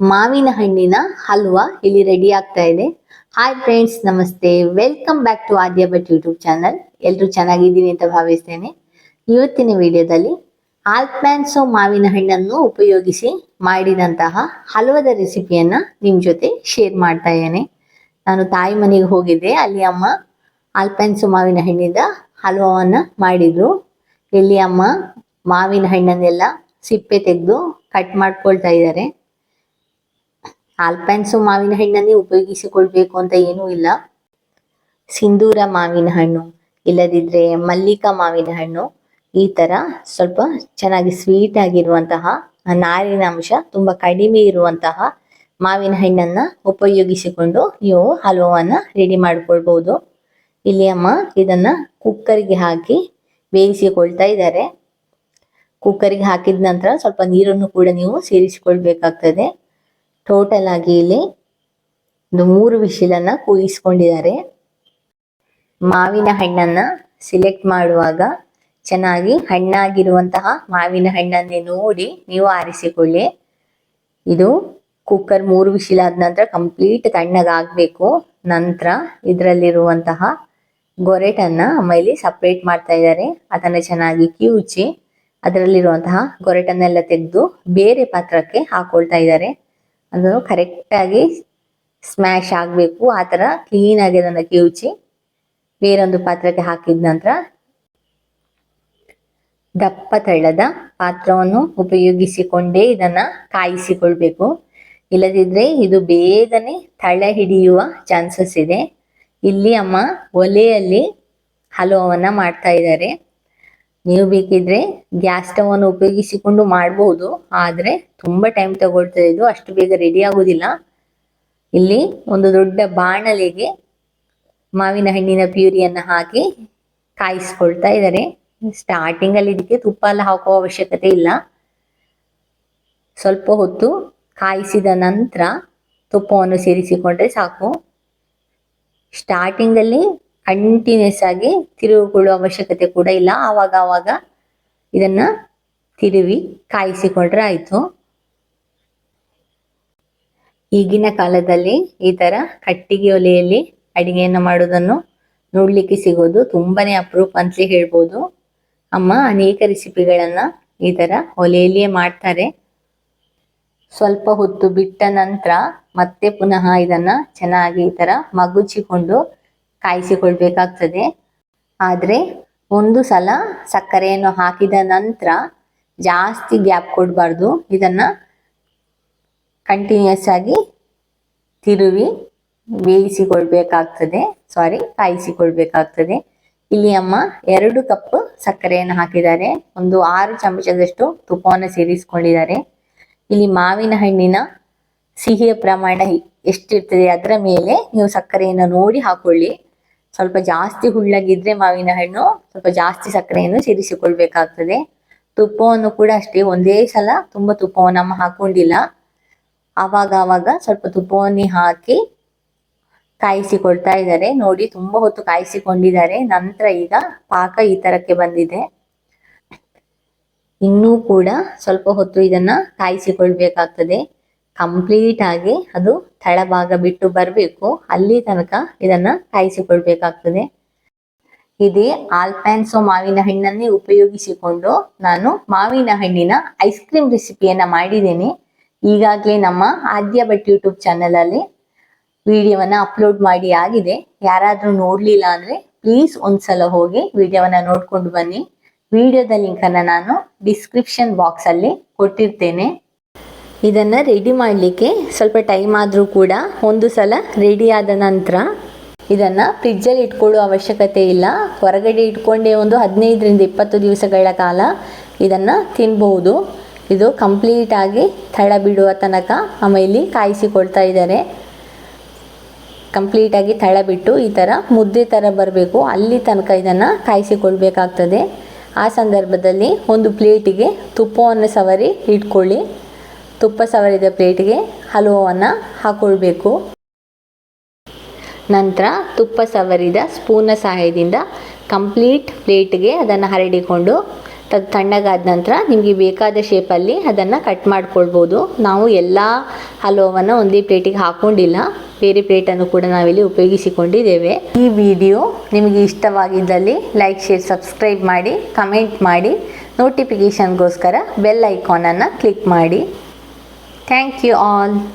ಮಾವಿನ ಹಣ್ಣಿನ ಹಲ್ವಾ ಇಲ್ಲಿ ರೆಡಿ ಆಗ್ತಾ ಇದೆ. ಹಾಯ್ ಫ್ರೆಂಡ್ಸ್ ನಮಸ್ತೆ. Welcome back to Aadya Bhat YouTube channel ಎಲ್ಲರೂ ಚೆನ್ನಾಗಿದ್ದೀನಿ ಅಂತ ಭಾವಿಸ್ತೇನೆ. ಇವತ್ತಿನ ವಿಡಿಯೋದಲ್ಲಿ ಆಲ್ಪ್ಯಾನ್ಸೋ ಮಾವಿನ ಹಣ್ಣನ್ನು ಉಪಯೋಗಿಸಿ ಮಾಡಿದಂತಹ ಹಲ್ವದ ರೆಸಿಪಿಯನ್ನ ನಿಮ್ ಜೊತೆ ಶೇರ್ ಮಾಡ್ತಾ ಇದ್ದೇನೆ. ನಾನು ತಾಯಿ ಮನೆಗೆ ಹೋಗಿದ್ದೆ. ಅಲ್ಲಿ ಅಮ್ಮ ಆಲ್ಪ್ಯಾನ್ಸೋ ಮಾವಿನ ಹಣ್ಣಿಂದ ಹಲ್ವಾವನ್ನ ಮಾಡಿದ್ರು. ಇಲ್ಲಿ ಅಮ್ಮ ಮಾವಿನ ಹಣ್ಣನ್ನೆಲ್ಲ ಸಿಪ್ಪೆ ತೆಗೆದು ಕಟ್ ಮಾಡ್ಕೊಳ್ತಾ ಇದ್ದಾರೆ. ಆಲ್ಪ್ಯಾನ್ಸು ಮಾವಿನ ಹಣ್ಣನ್ನೇ ಉಪಯೋಗಿಸಿಕೊಳ್ಬೇಕು ಅಂತ ಏನೂ ಇಲ್ಲ. ಸಿಂಧೂರ ಮಾವಿನ ಹಣ್ಣು, ಇಲ್ಲದಿದ್ರೆ ಮಲ್ಲಿಕಾ ಮಾವಿನ ಹಣ್ಣು, ಈ ತರ ಸ್ವಲ್ಪ ಚೆನ್ನಾಗಿ ಸ್ವೀಟ್ ಆಗಿರುವಂತಹ ನಾರಿನ ಅಂಶ ತುಂಬಾ ಕಡಿಮೆ ಇರುವಂತಹ ಮಾವಿನ ಹಣ್ಣನ್ನ ಉಪಯೋಗಿಸಿಕೊಂಡು ನೀವು ಹಲವನ್ನ ರೆಡಿ ಮಾಡ್ಕೊಳ್ಬಹುದು ಇಲ್ಲಿ ಅಮ್ಮ ಇದನ್ನ ಕುಕ್ಕರ್ಗೆ ಹಾಕಿ ಬೇಯಿಸಿಕೊಳ್ತಾ ಇದ್ದಾರೆ. ಕುಕ್ಕರ್ಗೆ ಹಾಕಿದ ನಂತರ ಸ್ವಲ್ಪ ನೀರನ್ನು ಕೂಡ ನೀವು ಸೇರಿಸಿಕೊಳ್ಬೇಕಾಗ್ತದೆ. ಟೋಟಲ್ ಆಗಿ ಇಲ್ಲಿ ಒಂದು ಮೂರು ವಿಶಿಲನ್ನ ಕೂಯಿಸ್ಕೊಂಡಿದ್ದಾರೆ ಮಾವಿನ ಹಣ್ಣನ್ನ ಸಿಲೆಕ್ಟ್ ಮಾಡುವಾಗ ಚೆನ್ನಾಗಿ ಹಣ್ಣಾಗಿರುವಂತಹ ಮಾವಿನ ಹಣ್ಣನ್ನೇ ನೋಡಿ ನೀವು ಆರಿಸಿಕೊಳ್ಳಿ. ಇದು ಕುಕ್ಕರ್ ಮೂರು ವಿಶಿಲ್ ಆದ ನಂತರ ಕಂಪ್ಲೀಟ್ ತಣ್ಣಗಾಗಬೇಕು ನಂತರ ಇದರಲ್ಲಿರುವಂತಹ ಗೊರೆಟನ್ನ ಅಮ್ಮ ಇಲ್ಲಿ ಸಪ್ರೇಟ್ ಮಾಡ್ತಾ ಇದ್ದಾರೆ. ಅದನ್ನ ಚೆನ್ನಾಗಿ ಕಿವುಚಿ, ಅದರಲ್ಲಿರುವಂತಹ ಗೊರೆಟನ್ನೆಲ್ಲ ತೆಗೆದು ಬೇರೆ ಪಾತ್ರಕ್ಕೆ ಹಾಕೊಳ್ತಾ ಇದ್ದಾರೆ. ಅದು ಕರೆಕ್ಟ್ ಆಗಿ ಸ್ಮ್ಯಾಶ್ ಆಗಬೇಕು, ಆ ಥರ ಕ್ಲೀನ್ ಆಗಿ ಅದನ್ನು ಕಿವುಚಿ ಬೇರೊಂದು ಪಾತ್ರಕ್ಕೆ ಹಾಕಿದ ನಂತರ ದಪ್ಪ ತಳ್ಳದ ಪಾತ್ರವನ್ನು ಉಪಯೋಗಿಸಿಕೊಂಡೇ ಇದನ್ನ ಕಾಯಿಸಿಕೊಳ್ಬೇಕು. ಇಲ್ಲದಿದ್ರೆ ಇದು ಬೇಗನೆ ತಳ ಹಿಡಿಯುವ ಚಾನ್ಸಸ್ ಇದೆ. ಇಲ್ಲಿ ಅಮ್ಮ ಒಲೆಯಲ್ಲಿ ಹಲವನ್ನ ಮಾಡ್ತಾ ಇದ್ದಾರೆ. ನೀವು ಬೇಕಿದ್ರೆ ಗ್ಯಾಸ್ ಸ್ಟವ್ ಅನ್ನು ಉಪಯೋಗಿಸಿಕೊಂಡು ಮಾಡಬಹುದು ಆದ್ರೆ ತುಂಬಾ ಟೈಮ್ ತಗೊಳ್ತದೆ ಇದು. ಅಷ್ಟು ಬೇಗ ರೆಡಿ ಆಗುದಿಲ್ಲ. ಇಲ್ಲಿ ಒಂದು ದೊಡ್ಡ ಬಾಣಲೆಗೆ ಮಾವಿನ ಹಣ್ಣಿನ ಪ್ಯೂರಿಯನ್ನ ಹಾಕಿ ಕಾಯಿಸ್ಕೊಳ್ತಾ ಇದ್ದಾರೆ. ಸ್ಟಾರ್ಟಿಂಗ್ ಅಲ್ಲಿ ಇದಕ್ಕೆ ತುಪ್ಪ ಎಲ್ಲ ಹಾಕುವ ಅವಶ್ಯಕತೆ ಇಲ್ಲ. ಸ್ವಲ್ಪ ಹೊತ್ತು ಕಾಯಿಸಿದ ನಂತರ ತುಪ್ಪವನ್ನು ಸೇರಿಸಿಕೊಂಡ್ರೆ ಸಾಕು. ಸ್ಟಾರ್ಟಿಂಗ್ ಅಲ್ಲಿ ಕಂಟಿನ್ಯೂಸ್ ಆಗಿ ತಿರುಗಿಕೊಳ್ಳುವ ಅವಶ್ಯಕತೆ ಕೂಡ ಇಲ್ಲ. ಆವಾಗ ಆವಾಗ ಇದನ್ನ ತಿರುವಿ ಕಾಯಿಸಿಕೊಂಡ್ರೆ ಆಯ್ತು. ಈಗಿನ ಕಾಲದಲ್ಲಿ ಈ ತರ ಕಟ್ಟಿಗೆ ಒಲೆಯಲ್ಲಿ ಅಡಿಗೆಯನ್ನು ಮಾಡೋದನ್ನು ನೋಡ್ಲಿಕ್ಕೆ ಸಿಗೋದು ತುಂಬಾನೇ ಅಪರೂಪ ಅಂತಲೇ ಹೇಳ್ಬೋದು. ಅಮ್ಮ ಅನೇಕ ರೆಸಿಪಿಗಳನ್ನ ಈ ತರ ಒಲೆಯಲ್ಲಿಯೇ ಮಾಡ್ತಾರೆ. ಸ್ವಲ್ಪ ಹೊತ್ತು ಬಿಟ್ಟ ನಂತರ ಮತ್ತೆ ಪುನಃ ಇದನ್ನ ಚೆನ್ನಾಗಿ ಈ ತರ ಮಗುಚಿಕೊಂಡು ಕಾಯಿಸಿಕೊಳ್ಬೇಕಾಗ್ತದೆ. ಆದರೆ ಒಂದು ಸಲ ಸಕ್ಕರೆಯನ್ನು ಹಾಕಿದ ನಂತರ ಜಾಸ್ತಿ ಗ್ಯಾಪ್ ಕೊಡಬಾರ್ದು. ಇದನ್ನ ಕಂಟಿನ್ಯೂಸ್ ಆಗಿ ತಿರುವಿ ಬೇಯಿಸಿಕೊಳ್ಬೇಕಾಗ್ತದೆ. ಸಾರಿ ಕಾಯಿಸಿಕೊಳ್ಬೇಕಾಗ್ತದೆ. ಇಲ್ಲಿ ಅಮ್ಮ ಎರಡು ಕಪ್ ಸಕ್ಕರೆಯನ್ನು ಹಾಕಿದ್ದಾರೆ. ಒಂದು ಆರು ಚಮಚದಷ್ಟು ತುಪ್ಪವನ್ನು ಸೇರಿಸಿಕೊಂಡಿದ್ದಾರೆ. ಇಲ್ಲಿ ಮಾವಿನ ಹಣ್ಣಿನ ಸಿಹಿಯ ಪ್ರಮಾಣ ಎಷ್ಟಿರ್ತದೆ ಅದರ ಮೇಲೆ ನೀವು ಸಕ್ಕರೆಯನ್ನು ನೋಡಿ ಹಾಕೊಳ್ಳಿ. ಸ್ವಲ್ಪ ಜಾಸ್ತಿ ಹುಳ್ಳಾಗಿದ್ರೆ ಮಾವಿನ ಹಣ್ಣು, ಸ್ವಲ್ಪ ಜಾಸ್ತಿ ಸಕ್ಕರೆಯನ್ನು ಸೇರಿಸಿಕೊಳ್ಬೇಕಾಗ್ತದೆ. ತುಪ್ಪವನ್ನು ಕೂಡ ಅಷ್ಟೇ, ಒಂದೇ ಸಲ ತುಂಬಾ ತುಪ್ಪವನ್ನು ನಮ್ಮ ಹಾಕೊಂಡಿಲ್ಲ. ಆವಾಗ ಆವಾಗ ಸ್ವಲ್ಪ ತುಪ್ಪವನ್ನೇ ಹಾಕಿ ಕಾಯಿಸಿಕೊಳ್ತಾ ಇದ್ದಾರೆ. ನೋಡಿ, ತುಂಬಾ ಹೊತ್ತು ಕಾಯಿಸಿಕೊಂಡಿದ್ದಾರೆ. ನಂತರ ಈಗ ಪಾಕ ಈ ತರಕ್ಕೆ ಬಂದಿದೆ. ಇನ್ನೂ ಕೂಡ ಸ್ವಲ್ಪ ಹೊತ್ತು ಇದನ್ನ ಕಾಯಿಸಿಕೊಳ್ಬೇಕಾಗ್ತದೆ. ಕಂಪ್ಲೀಟ್ ಆಗಿ ಅದು ತಳಭಾಗ ಬಿಟ್ಟು ಬರಬೇಕು. ಅಲ್ಲಿ ತನಕ ಇದನ್ನ ಕಾಯಿಸಿಕೊಳ್ಬೇಕಾಗ್ತದೆ. ಇದೇ ಆಲ್ಪ್ಯಾನ್ಸೋ ಮಾವಿನ ಹಣ್ಣನ್ನೇ ಉಪಯೋಗಿಸಿಕೊಂಡು ನಾನು ಮಾವಿನ ಹಣ್ಣಿನ ಐಸ್ ಕ್ರೀಮ್ ರೆಸಿಪಿಯನ್ನ ಮಾಡಿದ್ದೇನೆ. ಈಗಾಗಲೇ ನಮ್ಮ ಆದ್ಯ ಭಟ್ ಯೂಟ್ಯೂಬ್ ಚಾನಲ್ ಅಲ್ಲಿ ವಿಡಿಯೋವನ್ನ ಅಪ್ಲೋಡ್ ಮಾಡಿ ಆಗಿದೆ. ಯಾರಾದ್ರೂ ನೋಡ್ಲಿಲ್ಲ ಅಂದ್ರೆ ಪ್ಲೀಸ್ ಒಂದ್ಸಲ ಹೋಗಿ ವಿಡಿಯೋವನ್ನ ನೋಡ್ಕೊಂಡು ಬನ್ನಿ. ವಿಡಿಯೋದ ಲಿಂಕ್ ಅನ್ನ ನಾನು ಡಿಸ್ಕ್ರಿಪ್ಷನ್ ಬಾಕ್ಸ್ ಅಲ್ಲಿ ಕೊಟ್ಟಿರ್ತೇನೆ. ಇದನ್ನ ರೆಡಿ ಮಾಡಲಿಕ್ಕೆ ಸ್ವಲ್ಪ ಟೈಮ್ ಆದರೂ ಕೂಡ ಒಂದು ಸಲ ರೆಡಿ ಆದ ನಂತರ ಇದನ್ನು ಫ್ರಿಜ್ಜಲ್ಲಿ ಇಟ್ಕೊಳ್ಳೋ ಅವಶ್ಯಕತೆ ಇಲ್ಲ. ಹೊರಗಡೆ ಇಟ್ಕೊಂಡೇ ಒಂದು ಹದಿನೈದರಿಂದ ಇಪ್ಪತ್ತು ದಿವಸಗಳ ಕಾಲ ಇದನ್ನು ತಿನ್ಬಹುದು. ಇದು ಕಂಪ್ಲೀಟಾಗಿ ತಳ ಬಿಡುವ ತನಕ ಆಮೇಲೆ ಕಾಯಿಸಿಕೊಳ್ತಾ ಇದ್ದಾರೆ. ಕಂಪ್ಲೀಟಾಗಿ ತಳ ಬಿಟ್ಟು ಈ ಥರ ಮುದ್ದೆ ಥರ ಬರಬೇಕು. ಅಲ್ಲಿ ತನಕ ಇದನ್ನು ಕಾಯಿಸಿಕೊಳ್ಬೇಕಾಗ್ತದೆ. ಆ ಸಂದರ್ಭದಲ್ಲಿ ಒಂದು ಪ್ಲೇಟಿಗೆ ತುಪ್ಪವನ್ನು ಸವರಿ ಇಟ್ಕೊಳ್ಳಿ. ತುಪ್ಪ ಸವರಿದ ಪ್ಲೇಟಿಗೆ ಹಲುವವನ್ನು ಹಾಕೊಳ್ಬೇಕು. ನಂತರ ತುಪ್ಪ ಸವರಿದ ಸ್ಪೂನ್ನ ಸಹಾಯದಿಂದ ಕಂಪ್ಲೀಟ್ ಪ್ಲೇಟ್ಗೆ ಅದನ್ನು ಹರಡಿಕೊಂಡು ತದ್ ತಣ್ಣಗಾದ ನಂತರ ನಿಮಗೆ ಬೇಕಾದ ಶೇಪಲ್ಲಿ ಅದನ್ನು ಕಟ್ ಮಾಡ್ಕೊಳ್ಬೋದು. ನಾವು ಎಲ್ಲ ಹಲ್ವವನ್ನು ಒಂದೇ ಪ್ಲೇಟಿಗೆ ಹಾಕೊಂಡಿಲ್ಲ, ಬೇರೆ ಪ್ಲೇಟನ್ನು ಕೂಡ ನಾವಿಲ್ಲಿ ಉಪಯೋಗಿಸಿಕೊಂಡಿದ್ದೇವೆ. ಈ ವಿಡಿಯೋ ನಿಮಗೆ ಇಷ್ಟವಾಗಿದ್ದಲ್ಲಿ ಲೈಕ್, ಶೇರ್, ಸಬ್ಸ್ಕ್ರೈಬ್ ಮಾಡಿ, ಕಮೆಂಟ್ ಮಾಡಿ, ನೋಟಿಫಿಕೇಷನ್ಗೋಸ್ಕರ ಬೆಲ್ ಐಕಾನನ್ನು ಕ್ಲಿಕ್ ಮಾಡಿ. Thank you all.